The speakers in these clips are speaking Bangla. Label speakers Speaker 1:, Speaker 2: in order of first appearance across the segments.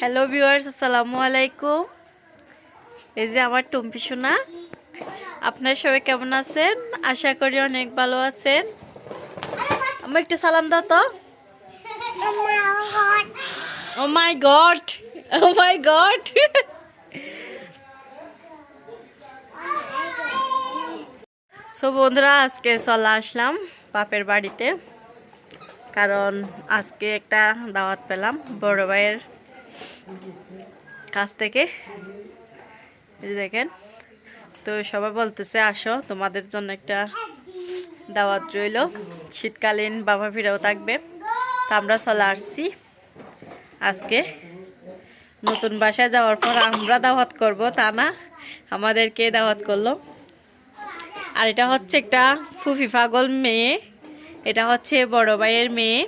Speaker 1: হ্যালো ভিউয়ার্স আসসালামু আলাইকুম। এই যে আমার টুম্পি সোনা। আপনার সবাই কেমন আছেন? আশা করি অনেক ভালো আছেন। আমি একটু সালাম দাও তো। ও my god oh my god so বন্ধুরা আজকে চলে আসলাম বাপের বাড়িতে। কারণ আজকে একটা দাওয়াত পেলাম বড় ভাইয়ের কাছ থেকে। দেখেন, তো সবাই বলতেছে, আসো, তোমাদের জন্য একটা দাওয়াত রইল। শীতকালীন বাবা ফিরাও থাকবে। তো আমরা চলে আসছি। আজকে নতুন বাসায় যাওয়ার পর আমরা দাওয়াত করব, তা না? আমাদেরকে দাওয়াত করল। আর এটা হচ্ছে একটা ফুফি পাগল মেয়ে। এটা হচ্ছে বড় ভাইয়ের মেয়ে।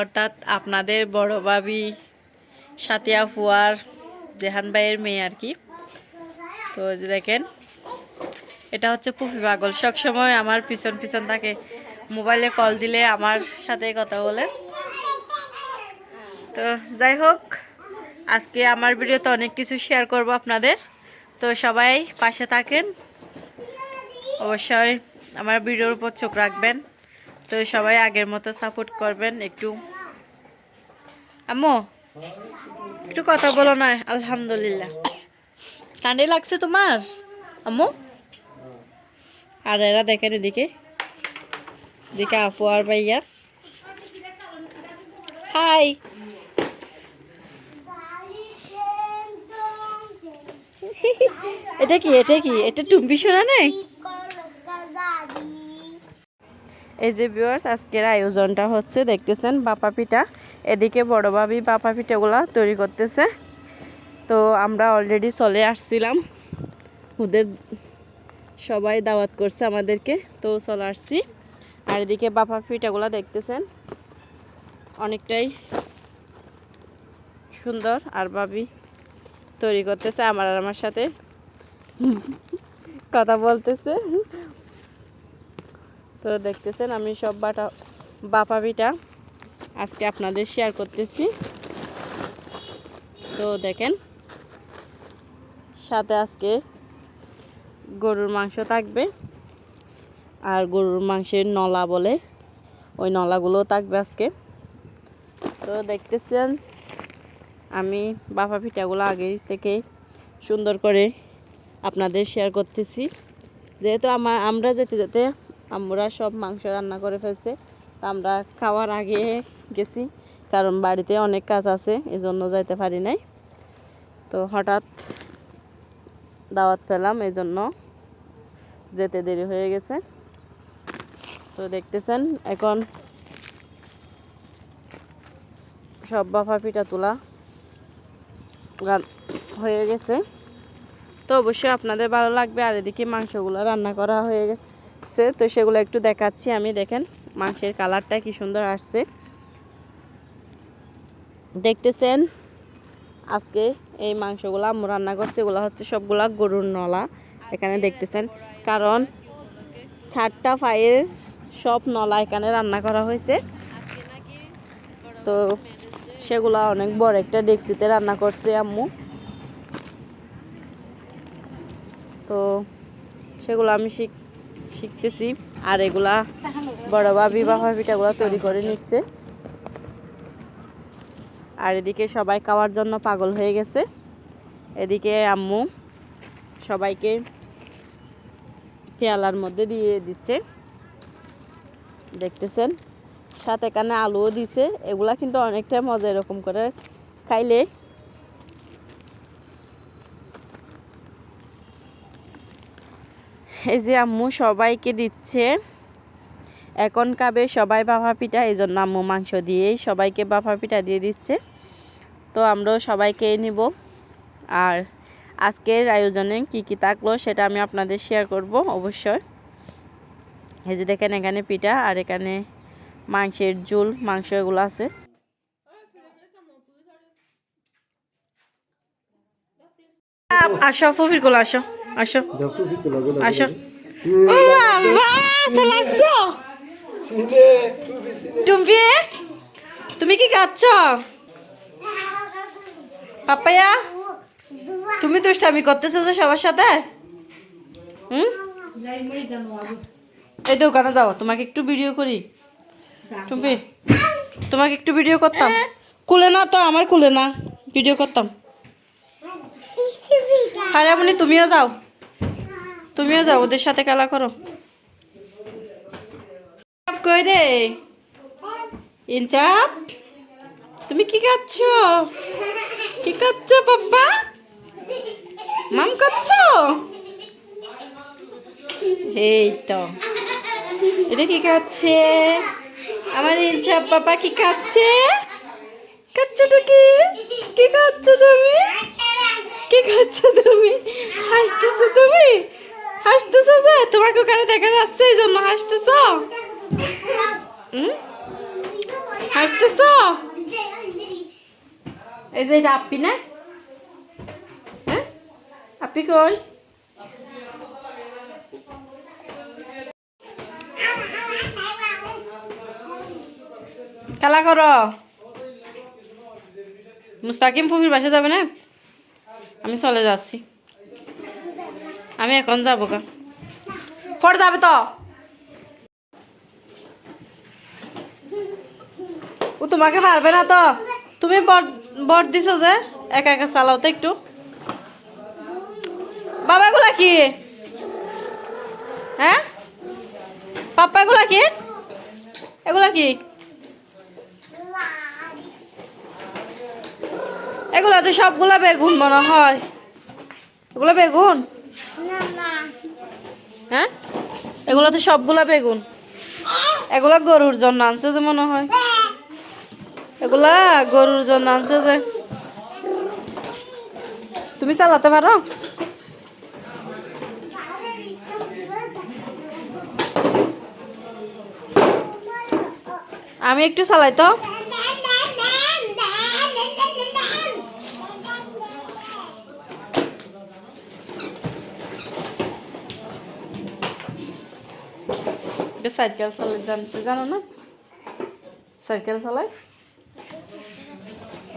Speaker 1: অর্থাৎ আপনাদের বড় ভাবি সাতিয়া ফুয়ার জেহান ভাইয়ের মেয়ে আর কি। তো যে দেখেন, এটা হচ্ছে ফুফি পাগল। সবসময় আমার পিছন পিছন থাকে। মোবাইলে কল দিলে আমার সাথে কথা বলে। তো যাই হোক, আজকে আমার ভিডিওতে অনেক কিছু শেয়ার করব আপনাদের। তো সবাই পাশে থাকেন। অবশ্যই আমার ভিডিওর উপর চোখ রাখবেন। তো সবাই আগের মতো সাপোর্ট করবেন একটু। আম্মু একটু কথা বলো না, আলহামদুলিল্লাহ। ঠান্ডাই লাগছে তোমার, আম্মু? আর এরা দেখেন এদিকে। এদিকে আপু আর ভাইয়া। হাই। এটা কি এটা কি? এটা টুম্পি শোনা নেই এই যে ভিউয়ার্স আজকের আয়োজনটা হচ্ছে, দেখতেছেন বাপা পিঠা। এদিকে বড় ভাবি, বাপা পিঠাগুলা তৈরি করতেছে। তো আমরা অলরেডি চলে আসছিলাম। ওদের সবাই দাওয়াত করছে আমাদেরকে, তো চলে আসছি। আর এদিকে বাপা পিঠাগুলা দেখতেছেন, অনেকটাই সুন্দর। আর ভাবি তৈরি করতেছে আমার আর আমার সাথে। কথা বলতেছে। তো দেখতেছেন আমি সব বাটা, বাপা পিঠা আজকে আপনাদের শেয়ার করতেছি। তো দেখেন, সাথে আজকে গরুর মাংস থাকবে আর গরুর মাংসের নলা বলে ওই নলাগুলো থাকবে আজকে। তো দেখতেছেন, আমি বাপা পিঠাগুলো আগে থেকে সুন্দর করে আপনাদের শেয়ার করতেছি। যেহেতু আমার আমরা যেতে যেতে আমরা সব মাংস রান্না করে ফেলছে আমরা খাওয়ার আগে গেছি, কারণ বাড়িতে অনেক কাজ আছে, এজন্য যাইতে পারি নাই। তো হঠাৎ দাওয়াত পেলাম এই জন্য যেতে দেরি হয়ে গেছে। তো দেখতেছেন, এখন সব বাফা পিঠা তোলা হয়ে গেছে। তো অবশ্যই আপনাদের ভালো লাগবে, আর এদিকে মাংসগুলো রান্না করা হয়ে গেছে, তো সেগুলো একটু দেখাচ্ছি আমি, দেখেন। মাংসের কালারটা কি সুন্দর আসছে। দেখতেছেন, আজকে এই মাংসগুলো আম্মু রান্না করছে, এগুলো হচ্ছে সবগুলা গরুর নলা। এখানে দেখতেছেন, কারণ ছাড়টা ফাইয়ের সব নলা এখানে রান্না করা হয়েছে। তো সেগুলা অনেক বড় একটা ডেক্সিতে রান্না করছে আম্মু। তো সেগুলো আমি শিখ, শিখতেছি। আর এগুলা বড় ভাবি বাবা পিঠাগুলো তৈরি করে নিচ্ছে। আর এদিকে সবাই খাওয়ার জন্য পাগল হয়ে গেছে। এদিকে আম্মু সবাইকে পেয়ালার মধ্যে দিয়ে দিচ্ছে। দেখতেছেন? সাথে এখানে আলুও দিছে। এগুলা কিন্তু অনেকটা মজা এরকম করে খাইলে এই যে আম্মু, সবাইকে দিচ্ছে। এখন কাবে সবাই বাফা পিঠা, এই জন্য আম্মু মাংস দিয়েই সবাইকে বাফা পিঠা দিয়ে দিচ্ছে। তো আমরাও সবাইকে নিব। আর আজকের আয়োজনে কি কি থাকল সেটা আমি আপনাদের শেয়ার করব অবশ্যই। এই যে দেখেন এখানে পিঠা আর এখানে মাংসের ঝুল, মাংস এগুলো আছে। আসো, ফুফিরগুলো আসো। আসো। আসো। টুম্পি, তুমি কি খাচ্ছ? পাপায়া তুমি তো দুষ্টামি করতেছো যে সবার সাথে? হুম? এই দোকানে যাও, তোমাকে একটু ভিডিও করি। তুমি তোমাকে একটু ভিডিও করতাম। কুলে না তো, আমার কুলে না। ভিডিও করতাম। খারাপনি তুমিও যাও। তুমিও যাও, ওদের সাথে খেলা করো। তুমি কি খাচ্ছ? কি খাচ্ছ বাবা মাম খাচ্ছ? এই তো। এটা কি খাচ্ছে? আমার ইনচাপ বাবা কি খাচ্ছে? খাচ্ছটা কি? কি খাচ্ছ তুমি? কি খাচ্ছ তুমি? হাসতেছো তুমি? হাসতেছো যে? তোমাকে ওখানে দেখা যাচ্ছে এই জন্য হাসতেছো হাসতেছো? এই যে এটা আপ্পি না? হ্যাঁ? আপ্পি কই? খেলা করো। মুস্তাকিম ফুফির বাসা যাবে না? আমি চলে যাচ্ছি। আমি এখন যাব গা। পরে যাবে তো। ও, তোমাকে পারবে না তো। তুমি বট দিছো যে, একা একা চালাও তো একটু। বাবা এগুলা কি? হ্যাঁ? পাপ্পা এগুলা কি? এগুলা কি? এগুলা তো সবগুলা বেগুন মনে হয়। এগুলো বেগুন? হ্যাঁ? এগুলো তো সবগুলা বেগুন। এগুলা গরুর জন্য আনছে যে মনে হয়। এগুলা গরুর জন্য আনছে যে। তুমি চালাতে পারো? আমি একটু চালাই তো। সাইকেল চালাই জানতে জানো না? সাইকেল চালাই?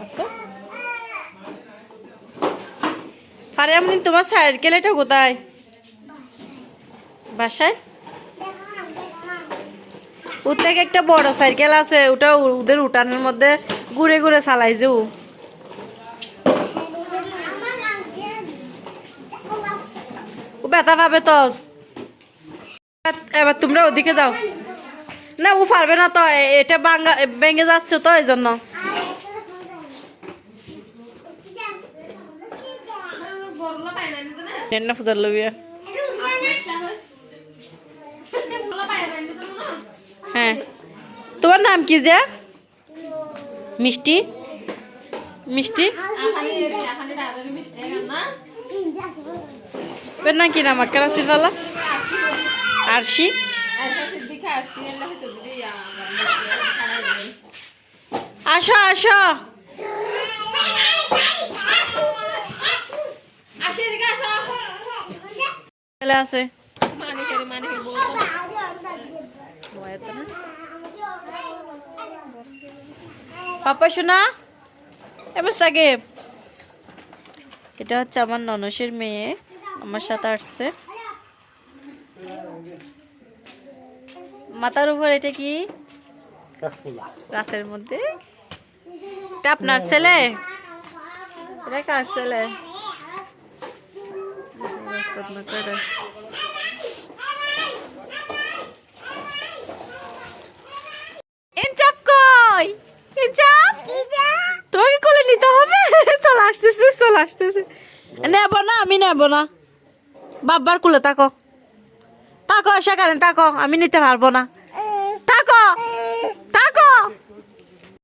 Speaker 1: আচ্ছা। আরে আমি তোমার সাইকেল এটা কোথায়? বাসায়? ওর থেকে একটা বড় সাইকেল আছে, ওটা ওদের উঠানের মধ্যে ঘুরে ঘুরে চালাই যে ও ব্যথা পাবে তো? এবার তোমরা ওদিকে যাও। না ও পারবে না তো এটা ভাঙ্গা ভেঙে যাচ্ছে তো, এই জন্য। হ্যাঁ। তোমার নাম কি যে? মিষ্টি? মিষ্টি? নাম কি নাম? আক্কার আসির পালা আরশি? আসো আসো। আছে পাপা, শোনা। এবার সাগেব এটা হচ্ছে আমার ননসের মেয়ে। আমার সাথে আসছে। মাথার উপর এটা কি? রাতের মধ্যে? এটা আপনার ছেলে? এটা কার ছেলে? ইনচাপ কই? ইনচাপ? তোমাকে কোলে নিতে হবে? চলে আসতেছে চলে আসতেছে। নেব না আমি নেব না। বাবার কোলে তাকো আশা করেন তাকো আমি নিতে পারব না।